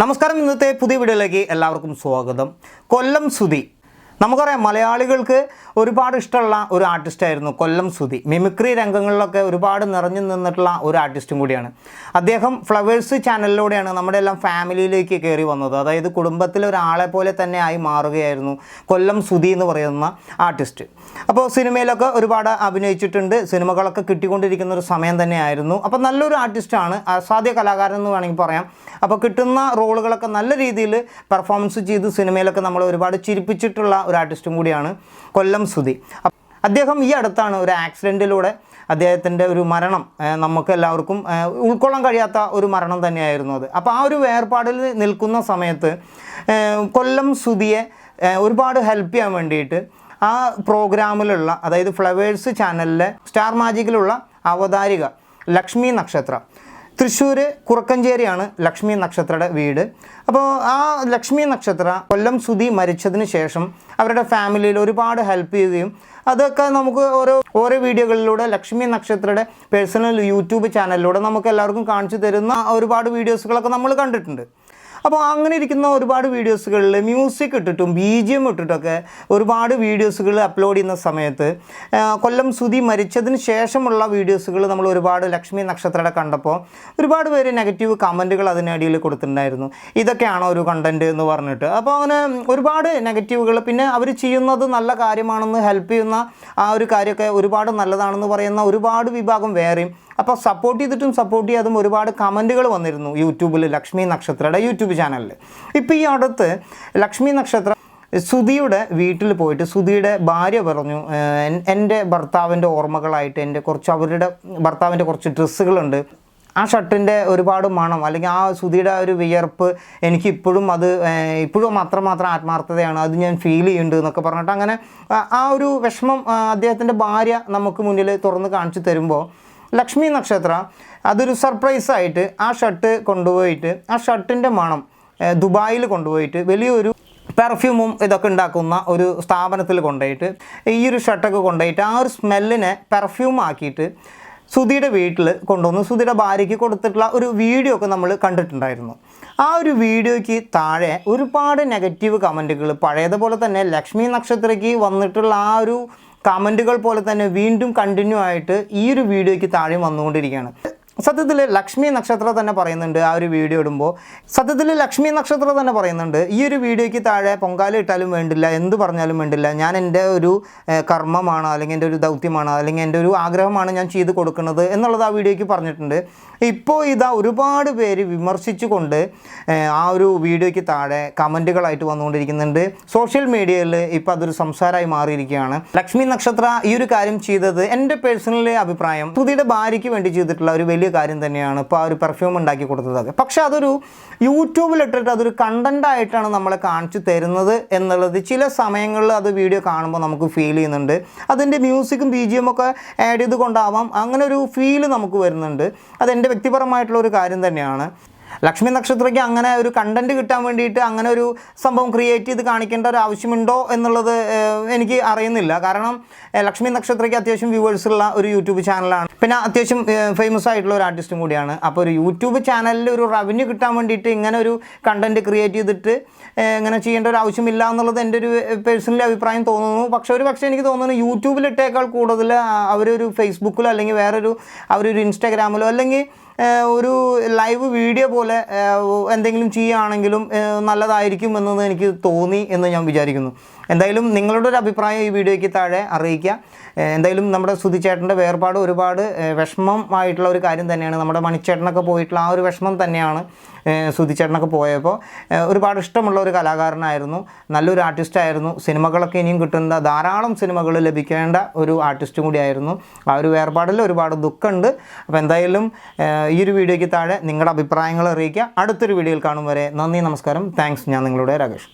നമസ്കാരം. ഇന്നത്തെ പുതിയ വീഡിയോയിലേക്ക് എല്ലാവർക്കും സ്വാഗതം. കൊല്ലം സുധി നമുക്കറിയാം മലയാളികൾക്ക് ഒരുപാട് ഇഷ്ടമുള്ള ഒരു ആർട്ടിസ്റ്റായിരുന്നു കൊല്ലം സുധി. മിമിക്രി രംഗങ്ങളിലൊക്കെ ഒരുപാട് നിറഞ്ഞു നിന്നിട്ടുള്ള ഒരു ആർട്ടിസ്റ്റും കൂടിയാണ്. അദ്ദേഹം ഫ്ലവേഴ്സ് ചാനലിലൂടെയാണ് നമ്മുടെ എല്ലാം ഫാമിലിയിലേക്ക് കയറി വന്നത്. അതായത് കുടുംബത്തിലെ ഒരാളെ പോലെ തന്നെ ആയി മാറുകയായിരുന്നു കൊല്ലം സുധി എന്ന് പറയുന്ന ആർട്ടിസ്റ്റ് അപ്പോൾ സിനിമയിലൊക്കെ ഒരുപാട് അഭിനയിച്ചിട്ടുണ്ട്. സിനിമകളൊക്കെ കിട്ടിക്കൊണ്ടിരിക്കുന്ന ഒരു സമയം തന്നെയായിരുന്നു. അപ്പോൾ നല്ലൊരു ആർട്ടിസ്റ്റാണ് അസാധ്യ കലാകാരൻ എന്ന് വേണമെങ്കിൽ പറയാം. അപ്പോൾ കിട്ടുന്ന റോളുകളൊക്കെ നല്ല രീതിയിൽ പെർഫോമൻസ് ചെയ്ത് സിനിമയിലൊക്കെ നമ്മൾ ഒരുപാട് ചിരിപ്പിച്ചിട്ടുള്ള ഒരു ആർട്ടിസ്റ്റും കൂടിയാണ് കൊല്ലം സുധി. അദ്ദേഹം ഈ അടുത്താണ് ഒരു ആക്സിഡന്റിലൂടെ അദ്ദേഹത്തിന്റെ ഒരു മരണം നമുക്ക് എല്ലാവർക്കും ഉൾക്കൊള്ളാൻ കഴിയാത്ത ഒരു മരണം തന്നെയായിരുന്നു അത്. അപ്പോൾ ആ ഒരു വേർപാടിൽ നിൽക്കുന്ന സമയത്ത് കൊല്ലം സുധിയെ ഒരുപാട് ഹെൽപ്പ് ചെയ്യാൻ വേണ്ടിയിട്ട് ആ പ്രോഗ്രാമിലുള്ള അതായത് ഫ്ലവേഴ്സ് ചാനലിലെ സ്റ്റാർ മാജിക്കിലുള്ള അവതാരിക ലക്ഷ്മി നക്ഷത്ര തൃശ്ശൂർ കുറുക്കഞ്ചേരിയാണ് ലക്ഷ്മി നക്ഷത്രയുടെ വീട്. അപ്പോൾ ആ ലക്ഷ്മി നക്ഷത്ര കൊല്ലം സുധി മരിച്ചതിന് ശേഷം അവരുടെ ഫാമിലിയിൽ ഒരുപാട് ഹെൽപ്പ് ചെയ്യുകയും അതൊക്കെ നമുക്ക് ഓരോ ഓരോ വീഡിയോകളിലൂടെ ലക്ഷ്മി നക്ഷത്രയുടെ പേഴ്സണൽ യൂട്യൂബ് ചാനലിലൂടെ നമുക്ക് എല്ലാവർക്കും കാണിച്ചു തരുന്ന ഒരുപാട് വീഡിയോസുകളൊക്കെ നമ്മൾ കണ്ടിട്ടുണ്ട്. അപ്പോൾ അങ്ങനെ ഇരിക്കുന്ന ഒരുപാട് വീഡിയോസുകളിൽ മ്യൂസിക് ഇട്ടിട്ടും ബി ജി എം ഇട്ടിട്ടൊക്കെ ഒരുപാട് വീഡിയോസുകൾ അപ്ലോഡ് ചെയ്യുന്ന സമയത്ത് കൊല്ലം സുധി മരിച്ചതിന് ശേഷമുള്ള വീഡിയോസുകൾ നമ്മൾ ഒരുപാട് ലക്ഷ്മി നക്ഷത്രയുടെ കണ്ടപ്പോൾ ഒരുപാട് പേര് നെഗറ്റീവ് കമന്റുകൾ അതിനിടയിൽ കൊടുത്തിട്ടുണ്ടായിരുന്നു. ഇതൊക്കെയാണ് ഒരു കണ്ടന്റ് എന്ന് പറഞ്ഞിട്ട്. അപ്പോൾ അങ്ങനെ ഒരുപാട് നെഗറ്റീവുകൾ പിന്നെ അവർ ചെയ്യുന്നത് നല്ല കാര്യമാണെന്ന് ഹെൽപ്പ് ചെയ്യുന്ന ആ ഒരു കാര്യമൊക്കെ ഒരുപാട് നല്ലതാണെന്ന് പറയുന്ന ഒരുപാട് വിഭാഗം വേറെയും അപ്പോൾ സപ്പോർട്ട് ചെയ്തിട്ടും സപ്പോർട്ട് ചെയ്യാതും ഒരുപാട് കമന്റുകൾ വന്നിരുന്നു യൂട്യൂബിൽ ലക്ഷ്മി നക്ഷത്രയുടെ യൂട്യൂബ് ചാനലിൽ ഇപ്പോൾ ഈ അടുത്ത് ലക്ഷ്മി നക്ഷത്ര സുധിയുടെ വീട്ടിൽ പോയിട്ട് സുധിയുടെ ഭാര്യ പറഞ്ഞു എന്റെ ഭർത്താവിന്റെ ഓർമ്മകളായിട്ട് എന്റെ കുറച്ച് അവരുടെ ഭർത്താവിന്റെ കുറച്ച് ഡ്രസ്സുകളുണ്ട്. ആ ഷർട്ടിന്റെ ഒരുപാട് മണം അല്ലെങ്കിൽ ആ സുധിയുടെ ഒരു വിയർപ്പ് എനിക്ക് ഇപ്പോഴും അത് ഇപ്പോഴും അത്രമാത്രം ആത്മാർത്ഥതയാണ് അത് ഞാൻ ഫീൽ ചെയ്യുന്നുണ്ട് എന്നൊക്കെ പറഞ്ഞിട്ട് അങ്ങനെ ആ- ഒരു വിഷമം അദ്ദേഹത്തിന്റെ ഭാര്യ നമുക്ക് മുന്നിൽ തുറന്ന് കാണിച്ചു തരുമ്പോൾ ലക്ഷ്മി നക്ഷത്ര അതൊരു സർപ്രൈസായിട്ട് ആ ഷർട്ട് കൊണ്ടുപോയിട്ട് ആ ഷർട്ടിന്റെ മണം ദുബായിൽ കൊണ്ടുപോയിട്ട് വലിയൊരു പെർഫ്യൂമും ഇതൊക്കെ ഉണ്ടാക്കുന്ന ഒരു സ്ഥാപനത്തിൽ കൊണ്ടുപോയിട്ട് ഈ ഒരു ഷർട്ടൊക്കെ കൊണ്ടുപോയിട്ട് ആ ഒരു സ്മെല്ലിനെ പെർഫ്യൂം ആക്കിയിട്ട് സുധിയുടെ വീട്ടിൽ കൊണ്ടുവന്ന്. സുധിയുടെ ഭാര്യയ്ക്ക് കൊടുത്തിട്ടുള്ള ഒരു വീഡിയോ ഒക്കെ നമ്മൾ കണ്ടിട്ടുണ്ടായിരുന്നു. ആ ഒരു വീഡിയോയ്ക്ക് താഴെ ഒരുപാട് നെഗറ്റീവ് കമന്റുകൾ പഴയതുപോലെ തന്നെ ലക്ഷ്മി നക്ഷത്രയ്ക്ക് വന്നിട്ടുള്ള ആ ഒരു കമന്റുകൾ പോലെ തന്നെ വീണ്ടും കണ്ടിന്യൂ ആയിട്ട് ഈ ഒരു വീഡിയോയ്ക്ക് താഴെ വന്നുകൊണ്ടിരിക്കുകയാണ്. സത്യത്തിൽ ലക്ഷ്മി നക്ഷത്രം തന്നെ പറയുന്നുണ്ട് ആ ഒരു വീഡിയോ ഇടുമ്പോൾ സത്യത്തിൽ ലക്ഷ്മി നക്ഷത്രം തന്നെ പറയുന്നുണ്ട് ഈ ഒരു വീഡിയോയ്ക്ക് താഴെ പൊങ്കാല ഇട്ടാലും വേണ്ടില്ല എന്ത് പറഞ്ഞാലും വേണ്ടില്ല. ഞാൻ എന്റെ ഒരു കർമ്മമാണ് അല്ലെങ്കിൽ എന്റെ ഒരു ദൗത്യമാണ് അല്ലെങ്കിൽ എന്റെ ഒരു ആഗ്രഹമാണ് ഞാൻ ചെയ്ത് കൊടുക്കുന്നത് എന്നുള്ളത് ആ വീഡിയോയ്ക്ക് പറഞ്ഞിട്ടുണ്ട്. ഇപ്പോൾ ഇതാ ഒരുപാട് പേര് വിമർശിച്ചുകൊണ്ട് ആ ഒരു വീഡിയോയ്ക്ക് താഴെ കമന്റുകളായിട്ട് വന്നുകൊണ്ടിരിക്കുന്നുണ്ട്. സോഷ്യൽ മീഡിയയിൽ ഇപ്പോൾ അതൊരു സംസാരമായി മാറിയിരിക്കുകയാണ്. ലക്ഷ്മി നക്ഷത്ര ഈ ഒരു കാര്യം ചെയ്തത് എന്റെ പേഴ്സണൽ അഭിപ്രായം പുതിയുടെ ഭാര്യയ്ക്ക് വേണ്ടി ചെയ്തിട്ടുള്ള ഒരു വലിയ കാര്യം തന്നെയാണ് ഇപ്പോൾ ആ ഒരു പെർഫ്യൂം ഉണ്ടാക്കി കൊടുത്തതൊക്കെ പക്ഷെ അതൊരു യൂട്യൂബിലിട്ടിട്ട് അതൊരു കണ്ടന്റായിട്ടാണ് നമ്മളെ കാണിച്ചു തരുന്നത് എന്നുള്ളത് ചില സമയങ്ങളിൽ അത് വീഡിയോ കാണുമ്പോൾ നമുക്ക് ഫീൽ ചെയ്യുന്നുണ്ട്. അതിന്റെ മ്യൂസിക്കും ബി ജി എം ഒക്കെ ആഡ് ചെയ്ത് കൊണ്ടാവാം. അങ്ങനെ ഒരു ഫീൽ നമുക്ക് വരുന്നുണ്ട്. അതെന്റെ വ്യക്തിപരമായിട്ടുള്ള ഒരു കാര്യം തന്നെയാണ്. ലക്ഷ്മി നക്ഷത്രയ്ക്ക് അങ്ങനെ ഒരു കണ്ടന്റ് കിട്ടാൻ വേണ്ടിയിട്ട് അങ്ങനെ ഒരു സംഭവം ക്രിയേറ്റ് ചെയ്ത് കാണിക്കേണ്ട ഒരു ആവശ്യമുണ്ടോ എന്നുള്ളത് എനിക്ക് അറിയുന്നില്ല. കാരണം ലക്ഷ്മി നക്ഷത്രയ്ക്ക് അത്യാവശ്യം വ്യൂവേഴ്സ് ഉള്ള ഒരു യൂട്യൂബ് ചാനലാണ് പിന്നെ അത്യാവശ്യം ഫേമസ് ആയിട്ടുള്ള ഒരു ആർട്ടിസ്റ്റും കൂടിയാണ്. അപ്പോൾ ഒരു യൂട്യൂബ് ചാനലിൽ ഒരു റവന്യൂ കിട്ടാൻ വേണ്ടിയിട്ട് ഇങ്ങനെ ഒരു കണ്ടന്റ് ക്രിയേറ്റ് ചെയ്തിട്ട് ഇങ്ങനെ ചെയ്യേണ്ട ഒരു ആവശ്യമില്ല എന്നുള്ളത് എന്റെ ഒരു പേഴ്സണലി അഭിപ്രായം തോന്നുന്നു. പക്ഷേ ഒരു പക്ഷേ എനിക്ക് തോന്നുന്നു യൂട്യൂബിലിട്ടേക്കാൾ കൂടുതൽ അവരൊരു ഫേസ്ബുക്കിലോ അല്ലെങ്കിൽ വേറൊരു അവരൊരു ഇൻസ്റ്റാഗ്രാമിലോ അല്ലെങ്കിൽ ഒരു ലൈവ് വീഡിയോ പോലെ എന്തെങ്കിലും ചെയ്യുകയാണെങ്കിലും നല്ലതായിരിക്കും എന്നത് എനിക്ക് തോന്നി എന്ന് ഞാൻ വിചാരിക്കുന്നു. എന്തായാലും നിങ്ങളുടെ ഒരു അഭിപ്രായം ഈ വീഡിയോയ്ക്ക് താഴെ അറിയിക്കുക. എന്തായാലും നമ്മുടെ സുധിച്ചേട്ടന്റെ വേർപാട് ഒരുപാട് വിഷമമായിട്ടുള്ള ഒരു കാര്യം തന്നെയാണ്. നമ്മുടെ മണിച്ചേട്ടനൊക്കെ പോയിട്ടുള്ള ആ ഒരു വിഷമം തന്നെയാണ് സുധിച്ചേട്ടനൊക്കെ പോയപ്പോൾ. ഒരുപാട് ഇഷ്ടമുള്ള ഒരു കലാകാരനായിരുന്നു. നല്ലൊരു ആർട്ടിസ്റ്റായിരുന്നു. സിനിമകളൊക്കെ ഇനിയും കിട്ടുന്ന ധാരാളം സിനിമകൾ ലഭിക്കേണ്ട ഒരു ആർട്ടിസ്റ്റും കൂടിയായിരുന്നു. ആ ഒരു വേർപാടിൽ ഒരുപാട് ദുഃഖമുണ്ട്. അപ്പോൾ എന്തായാലും ഈ ഒരു വീഡിയോയ്ക്ക് താഴെ നിങ്ങളുടെ അഭിപ്രായങ്ങൾ അറിയിക്കുക. അടുത്തൊരു വീഡിയോയിൽ കാണും വരെ. നന്ദി നമസ്കാരം. താങ്ക്സ്. ഞാൻ നിങ്ങളുടെ രാകേഷ്.